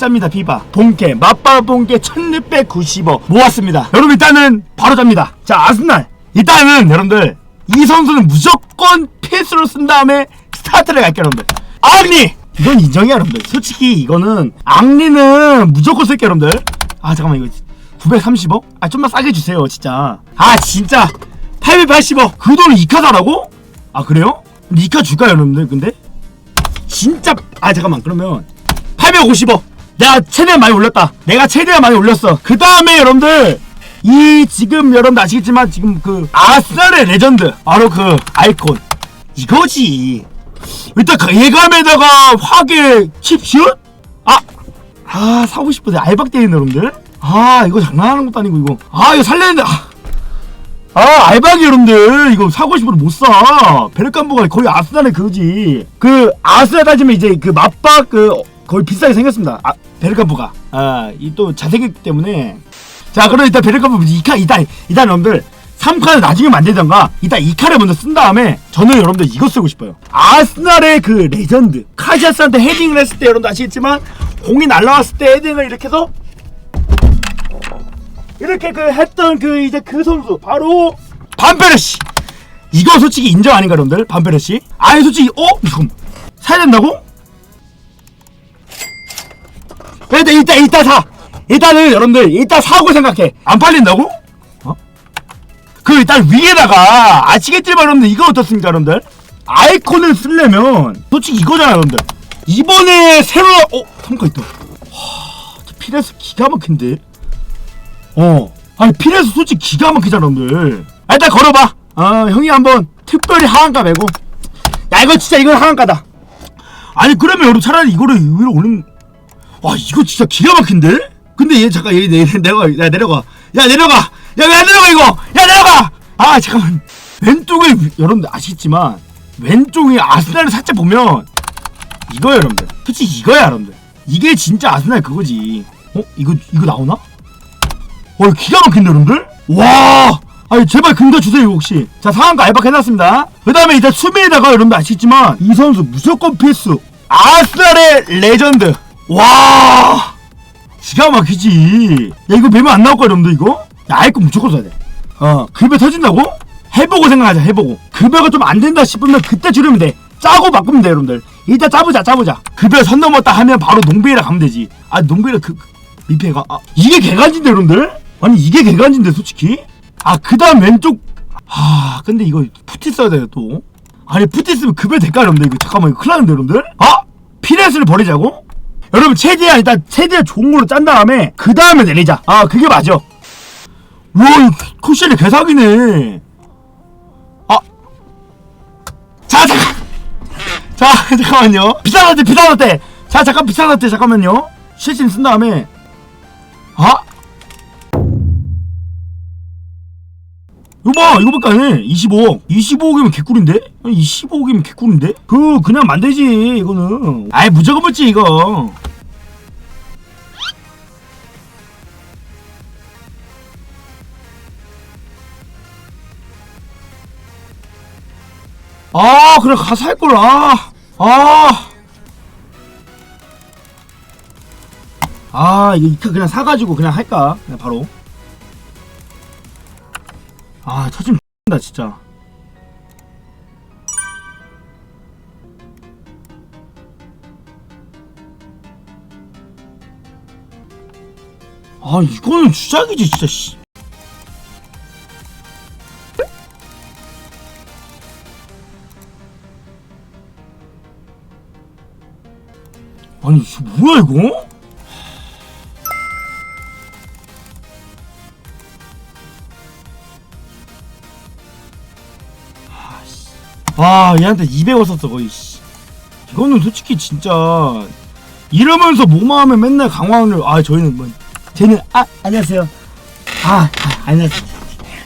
짭니다 비바. 본캐 맛바 본캐 1695 모았습니다. 여러분 일단은 바로 잡니다. 자 아스날. 일단은 여러분들 이 선수는 무조건 필수로 쓴 다음에 스타트를 갈게요 여러분들. 앙리 이건 인정이야 여러분들. 솔직히 이거는 앙리는 무조건 쓸게요 여러분들. 아 잠깐만 이거 930억? 아 좀만 싸게 주세요 진짜. 아 진짜. 880억. 그 돈을 이카 사라고? 아 그래요? 이카 줄까요 여러분들 근데? 진짜 아 잠깐만. 그러면 850억 내가 최대한 많이 올렸다. 내가 최대한 많이 올렸어. 그 다음에 여러분들 이 지금 여러분들 아시겠지만 지금 그 아스날의 레전드 바로 그 아이콘. 이거지. 일단 그 예감에다가 화계 칩슛? 아, 아 사고 싶은데 알박대는 여러분들. 아 이거 장난하는 것도 아니고 이거. 아 이거 살려는데 아, 아 알박이 여러분들. 이거 사고 싶어도 못사. 베르캄보가 거의 아스날의 그거지. 그 아스날 따지면 이제 그 맞박 그 거의 비싸게 생겼습니다. 아 베르캄보가. 아 이 또 잘생겼기 때문에. 자 그럼 일단 베르캄보 이카 일단 일단 여러분들. 3칸을 나중에 만들던가 일단 2칸을 먼저 쓴 다음에 저는 여러분들 이거 쓰고 싶어요. 아스날의 그 레전드. 카시아스한테 헤딩을 했을 때 여러분들 아시겠지만 공이 날라왔을 때 헤딩을 이렇게 해서 이렇게 그 했던 그 이제 그 선수 바로 반페르시. 이거 솔직히 인정 아닌가 여러분들? 반페르시? 아니 솔직히 어? 이거 사야 된다고? 근데 일단 일단 사. 일단은 여러분들 일단 사고 생각해. 안 팔린다고? 어? 그 일단 위에다가 아시겠지만 여러분들 이거 어떻습니까 여러분들? 아이콘을 쓰려면 솔직히 이거잖아 여러분들. 이번에 새로 어? 삼가 있다. 하, 피레스 기가 막힌데. 어. 아니 필에서 솔직히 기가 막히잖아 여러분들. 아, 일단 걸어봐. 어 형이 한번 특별히 하한가 매고. 야 이거 진짜 이건 하한가다. 아니 그러면 여러분 차라리 이거를 위로 올리면 와 이거 진짜 기가 막힌데? 근데 얘 잠깐 얘, 얘 내려가 야 내려가. 야 내려가! 야 왜 안 내려가 이거? 야 내려가! 아 잠깐만. 왼쪽에 위- 여러분들 아시겠지만 왼쪽에 아스날을 살짝 보면 이거야 여러분들. 솔직히 이거야 여러분들. 이게 진짜 아스날 그거지. 어? 이거 이거 나오나? 와 이거 기가 막힌데 여러분들? 와! 아니 제발 근거 주세요 이거 혹시. 자 상한가 알박 해놨습니다. 그 다음에 이제 수비에다가 여러분들 아시겠지만 이 선수 무조건 필수. 아스날의 레전드 와 기가 막히지 야 이거 매면 안 나올 거야 여러분들 이거 야 아이거 무조건 써야 돼어 급여 터진다고? 해보고 생각하자 해보고 급여가 좀 안 된다 싶으면 그때 줄이면 돼 짜고 바꾸면 돼 여러분들 일단 짜보자 짜보자 급여 선 넘었다 하면 바로 농비라 가면 되지 아 농비라 그 그- 리페가 아 이게 개간지인데 여러분들? 아니 이게 개간지인데 솔직히? 아 그 다음 왼쪽 아 근데 이거 푸티 써야 돼요 또 아니 푸티 쓰면 급여 될까 여러분들 이거 잠깐만 이거 큰일 나는데 여러분들? 아? 피레스를 버리자고? 여러분 최대한 일단 최대한 좋은 걸로 짠 다음에 그 다음에 내리자. 아 그게 맞아. 와 쿠션이 개사기네. 아. 자 잠깐. 자 잠깐만요. 비싼 호텔 비싼 호텔 자 잠깐 비싼 호텔 잠깐만요. 실신 쓴 다음에. 아 이거 봐 이거 밖에 안 해 25억. 25억이면 개꿀인데? 아니 25억이면 개꿀인데? 그 그냥 만들지 이거는. 아이 무조건 붙지 이거. 아 그래 가서 할걸 아. 아. 아 이거 이카 그냥 사가지고 그냥 할까? 그냥 바로 다 진짜 아 이거는 주작이지 진짜 씨. 아니 뭐야 이거? 와 얘한테 200원 썼어 거의 씨. 이거는 솔직히 진짜 이러면서 뭐만 하면 맨날 강화원을 아 저희는 뭐 저희는 아 안녕하세요. 아, 아 안녕하세요.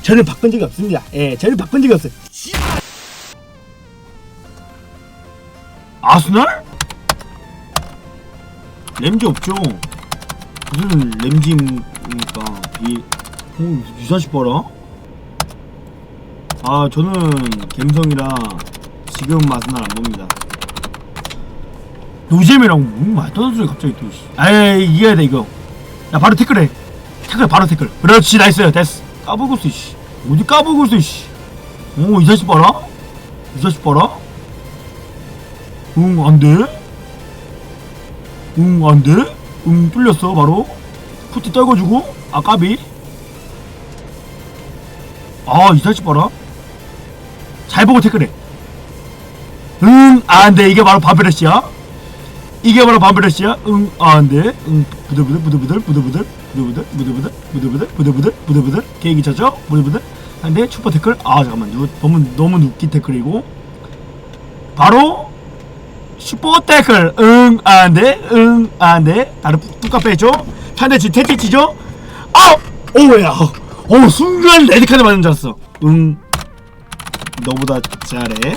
저는 바꾼 적이 없습니다. 예 저는 바꾼 적이 없어요. 아스날? 램지 없죠. 무슨 램지입니까? 이 오, 유사시 봐라 아 저는 갬성이라 지금 맛은 안 봅니다. 안 되는 소리 갑자기 또 씨. 아이 이겨야 돼 이거. 야 바로 태클해. 태클 바로 태클. 그렇지 나이스 됐어. 까불고 있어 씨. 어디 까불고 있어 씨 오이 자식 봐라? 이 자식 봐라? 응 안돼? 응 안돼? 응 뚫렸어 바로. 푸티 떨궈주고. 아 까비. 아 이 자식 봐라 잘 보고 태클해 응 안 돼 이게 바로 바베레시야 이게 바로 반브레시야? 응, 아, 안 돼. 응, 부들부들, 부들부들, 부들부들, 부들부들, 부들부들, 부들부들, 부들부들, 부들부들, 계획이 차죠? 부들부들. 안 돼. 슈퍼 태클. 아, 잠깐만. 이거 너무, 너무 눕기 태클이고. 바로, 슈퍼 태클. 응, 안 돼. 응, 안 돼. 다른 뚜까 빼줘. 탄대치, 태치치죠? 아! 오야! 오, 순간 레드카드 맞는 줄 알았어. 응, 너보다 잘해.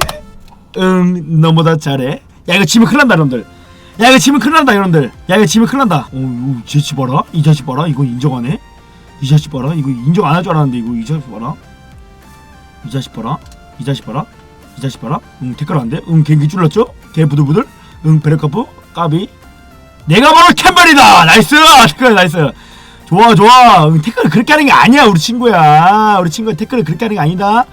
응, 너보다 잘해. 야, 이거 지면 큰일 난다, 여러분들. 야 이거 지면 큰일 난다 여러분들. 야 이거 지면 큰일 난다. 어 이거 제치 봐라. 이 자식 봐라. 이거 인정하네 이 자식 봐라. 이거 인정 안 할 줄 알았는데 이거 이 자식 봐라. 이 자식 봐라. 이 자식 봐라. 이 자식 봐라. 응 댓글 안돼 응 개기 쫄랐죠? 개 부들부들? 응 베레카프 까비? 내가 바로 캠벨이다! 나이스! 댓글 나이스. 좋아 좋아. 응, 태클을 그렇게 하는 게 아니야 우리 친구야. 우리 친구가 태클을 그렇게 하는 게 아니다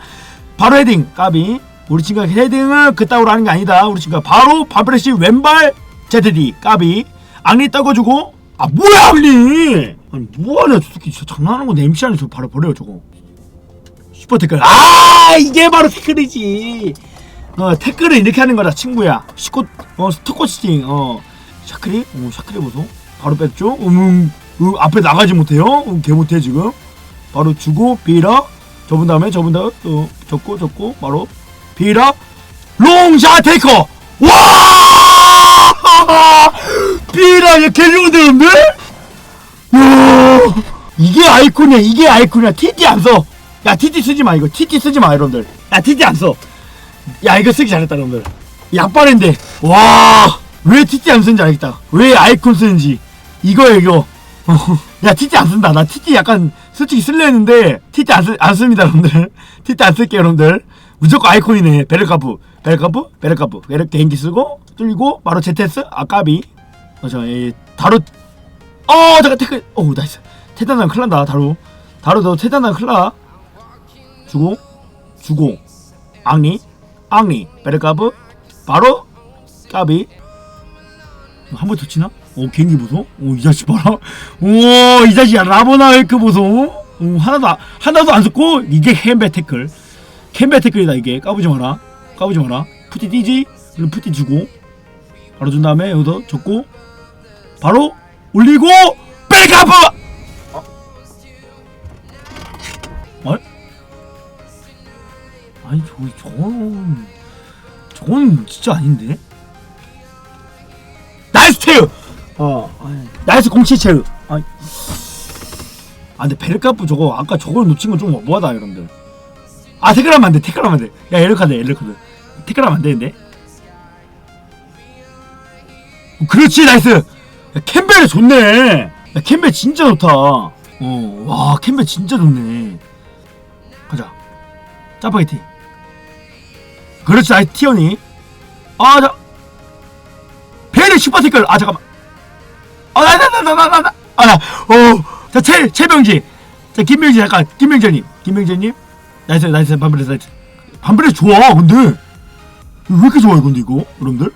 바로 헤딩 까비. 우리 친구가 헤딩을 그따구로 하는 게 아니다. 우리 친구가 바로 바브레시 왼발 ZD 까비. 악리 떨궈주고. 아 뭐야 악리! 아니 뭐하냐 저 새끼. 진짜 장난하는 건데 MC 안에 저 바로 버려요 저거. 슈퍼 태클. 아 이게 바로 태클이지. 어 태클을 이렇게 하는 거다 친구야. 시코 어 스토커치팅 어. 샤크리? 어 샤크리 보소. 바로 뺐죠? 음, 음 앞에 나가지 못해요? 음, 개 못해 지금. 바로 주고 비라 접은 다음에 접은 다음에 또 접고 접고 바로 비라 롱샷 테이커! 와! 비라 이거 개 좋은데 와 이게 아이콘이야 이게 아이콘이야. TT 안써 야 TT 쓰지 마 이거. TT 쓰지 마 여러분들. 야 TT 안써 야 이거 쓰기 잘했다 여러분들. 약발인데. 와왜 TT 안 쓰는지 알겠다. 왜 아이콘 쓰는지. 이거야 이거. 야 TT 안 쓴다. 나 TT 약간 솔직히 쓸려 했는데 TT 안, 쓰, 안 씁니다 여러분들. TT 안 쓸게요 여러분들. 무조건 아이콘이네. 베르카프 베르카프 베르카프 베르 개인기 쓰고 뚫리고 바로 ZS 아까비. 어저 예, 다루. 어 잠깐 태클 오 나이스. 태단당 큰일 난다 다루. 다루 너 태단당 큰일 나. 주고 주고 앙리. 앙리. 베르카프 바로. 까비. 한 번 더 치나? 오 개인기 보소? 오이 자식 봐라. 오이 자식 라보나 웨이크 보소. 오, 하나도 안- 하나도 안 썼고 이게 햄베 태클. 햄베 태클이다 이게. 까부지 마라. 까부지 마라. 푸티 뛰지? 그리고 푸티 주고. 바로 준 다음에 여기서 줬고. 바로 올리고 백아프 어? 아니 저 저건 저건 진짜 아닌데? 나이스 체유 어. 아니, 나이스 공치 체유 아, 아 근데 베르카프 저거 아까 저걸 놓친 건좀 뭐하다 여러분들. 아 태클하면 안돼 태클하면 안돼. 야 엘르카드 엘르카드. 태클하면 안 되는데 그렇지 나이스. 야, 캠벨 좋네. 야, 캠벨 진짜 좋다. 어와 캠벨 진짜 좋네. 가자. 짜파게티. 그렇지 나이스 티어니. 아자. 베리 슈퍼 태클. 아 잠깐만 아나 나 나 나 나나아어자 최 최병지 자 김명지 잠깐 김명재님. 김명재님? 나이스 나이스 반브레스 나이스. 반브레스 좋아 근데. 왜 이렇게 좋아요 근데 이거 여러분들?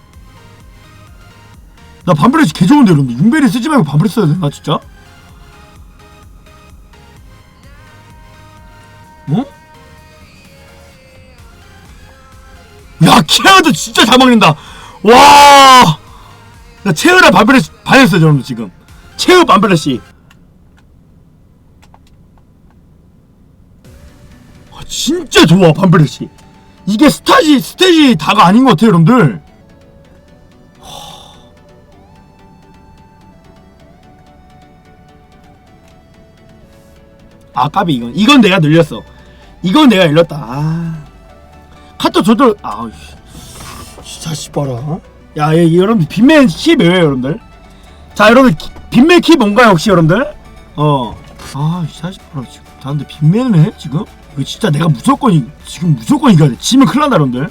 나 반브레스 개 좋은데 여러분들. 윤베리 쓰지 말고 반브레스 써야 되나 진짜? 어? 야 케어도 진짜 잘 먹는다. 와 나 체어랑 반브레스 반했어 여러분 지금. 체어 반브레스 아, 진짜 좋아 반브레시 이게 스타지 스테이지 다가 아닌 것 같아요 여러분들. 아 까비 이건 이건 내가 늘렸어. 이건 내가 늘렸다. 아. 카톡 저도 아우 씨 자식 봐라 야 예, 여러분 빈맨 키 뭐예요 여러분들. 자 여러분 키- 빈맨 키 뭔가요 혹시 여러분들? 어아이 자식 봐라 지금 다른데 빈맨을 해 지금? 이거 진짜 내가 무조건 이, 지금 무조건 이겨야 돼. 지면 큰일 난다 여러분들.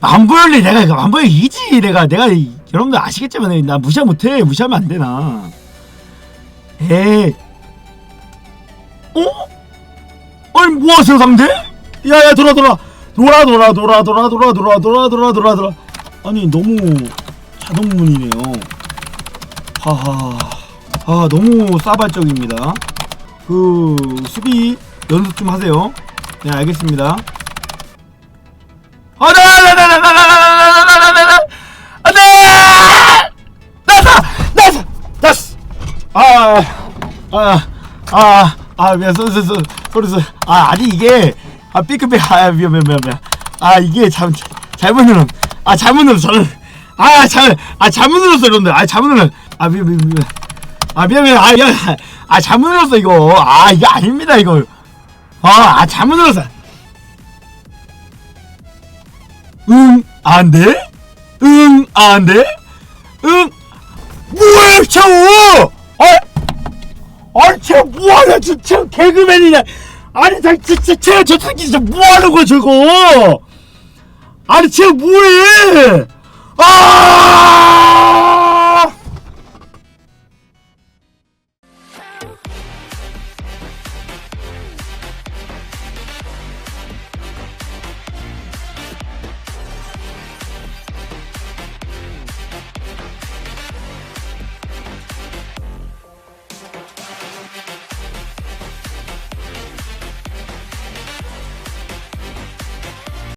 만보열리 내가 이거 만보열 이지 내가 내가 이- 여러분들 아시겠지만 나 무시 못해. 무시하면 안 되나. 에이. 어? 아니 뭐하세요 상대? 야야 돌아 돌아. 돌아 돌아 돌아 돌아 돌아 돌아 돌아 돌아 돌아 돌아 아니 너무 자동문이네요 하하 아 너무 싸발적입니다 그 수비 연습 좀 하세요 네 알겠습니다 아아아아 미안 소리 소리 소리 소리 아 아니 이게 아 삐끗삐 아 미안 미안 미안 미안 아 이게 참 잘못 눌렀 아 잘못 눌렀어 저는 아잘아 잘못 눌렀어 여러분들 아 잘못 눌렀 아 미안 미안 미안 아 미안 미안 아 미안 아 잘못 눌렀어 이거 아 이게 아닙니다 이거 아, 아 잘못 눌렀어 응, 안 돼? 응, 안 돼? 응, 뭐야, 저! 아, 아니, 쟤 뭐하냐, 진짜, 개그맨이냐. 아니, 나 진짜, 쟤, 저 새끼 진짜 뭐하는 거야, 저거! 아니, 쟤 뭐해! 아!